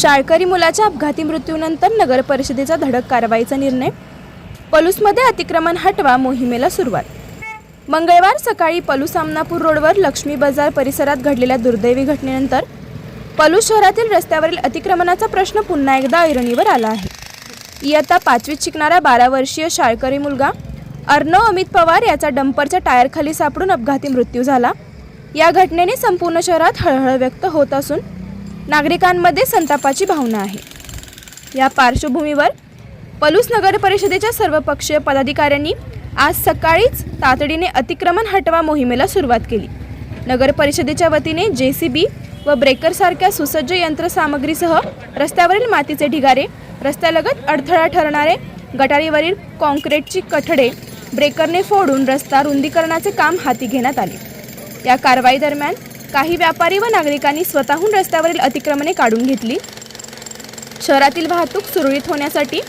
शाळकरी मुलाच्या अपघाती मृत्यूनंतर नगर परिषदेचा धडक कारवाईचा निर्णय. पलूसमध्ये अतिक्रमण हटवा मोहिमेला सुरुवात. मंगळवार सकाळी पलूस आमनापूर रोडवर लक्ष्मी बाजार परिसरात घडलेल्या दुर्दैवी घटनेनंतर पलूस शहरातील रस्त्यावरील अतिक्रमणाचा प्रश्न पुन्हा एकदा ऐरणीवर आला आहे. इयत्ता पाचवीत शिकणारा बारा वर्षीय शाळकरी मुलगा अर्णव अमित पवार याचा डंपरच्या टायरखाली सापडून अपघाती मृत्यू झाला. या घटनेने संपूर्ण शहरात हळहळ व्यक्त होत असून नागरिकांमध्ये संतापाची भावना आहे. या पार्श्वभूमीवर पलूस नगर परिषदेच्या सर्वपक्षीय पदाधिकाऱ्यांनी आज सकाळीच तातडीने अतिक्रमण हटवा मोहिमेला सुरुवात केली. नगर परिषदेच्या वतीने जे सी बी व ब्रेकरसारख्या सुसज्ज यंत्रसामग्रीसह रस्त्यावरील मातीचे ढिगारे रस्त्यालगत अडथळा ठरणारे गटारीवरील कॉन्क्रीटची कठडे ब्रेकरने फोडून रस्ता रुंदीकरणाचे काम हाती घेण्यात आले. या कारवाई दरम्यान काही व्यापारी व नागरिकांनी स्वतःहून रस्त्यावरील अतिक्रमणे काढून घेतली. शहरातील वाहतूक सुरळीत होण्यासाठी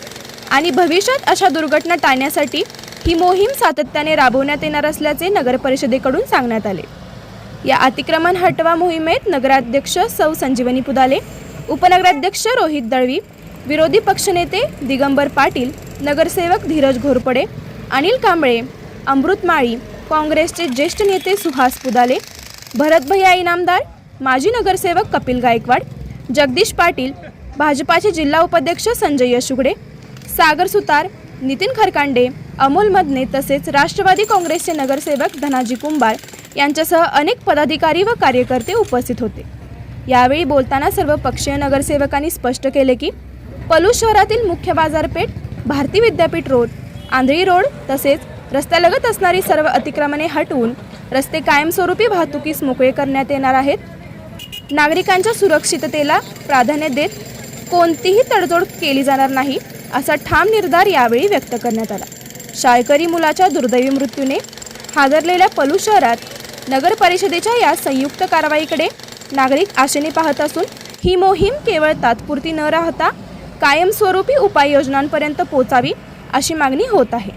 आणि भविष्यात अशा दुर्घटना टाळण्यासाठी ही मोहीम सातत्याने राबवण्यात येणार असल्याचे नगर परिषदेकडून सांगण्यात आले. या अतिक्रमण हटवा मोहिमेत नगराध्यक्ष सौ संजीवनी पुदाले उपनगराध्यक्ष रोहित दळवी विरोधी पक्षनेते दिगंबर पाटील नगरसेवक धीरज घोरपडे अनिल कांबळे अमृत माळी काँग्रेसचे ज्येष्ठ नेते सुहास पुदाले भरतभैया इनामदार माजी नगरसेवक कपिल गायकवाड जगदीश पाटील भाजपाचे जिल्हा उपाध्यक्ष संजय यशुगडे सागर सुतार नितीन खरकांडे अमोल मदने तसेच राष्ट्रवादी काँग्रेसचे नगरसेवक धनाजी कुंभार यांच्यासह अनेक पदाधिकारी व कार्यकर्ते उपस्थित होते. यावेळी बोलताना सर्व पक्षीय नगरसेवकांनी स्पष्ट केले की पलू शहरातील मुख्य बाजारपेठ भारती विद्यापीठ रोड आंधळी रोड तसेच रस्त्यालगत असणारी सर्व अतिक्रमणे हटवून रस्ते कायमस्वरूपी वाहतुकीस मोकळे करण्यात येणार आहेत. नागरिकांच्या सुरक्षिततेला प्राधान्य देत कोणतीही तडजोड केली जाणार नाही असा ठाम निर्धार यावेळी व्यक्त करण्यात आला. शाळकरी मुलाच्या दुर्दैवी मृत्यूने हादरलेल्या पलू शहरात नगर परिषदेच्या या संयुक्त कारवाईकडे नागरिक आशेने पाहत असून ही मोहीम केवळ तात्पुरती न राहता कायमस्वरूपी उपाययोजनांपर्यंत पोचावी अशी मागणी होत आहे.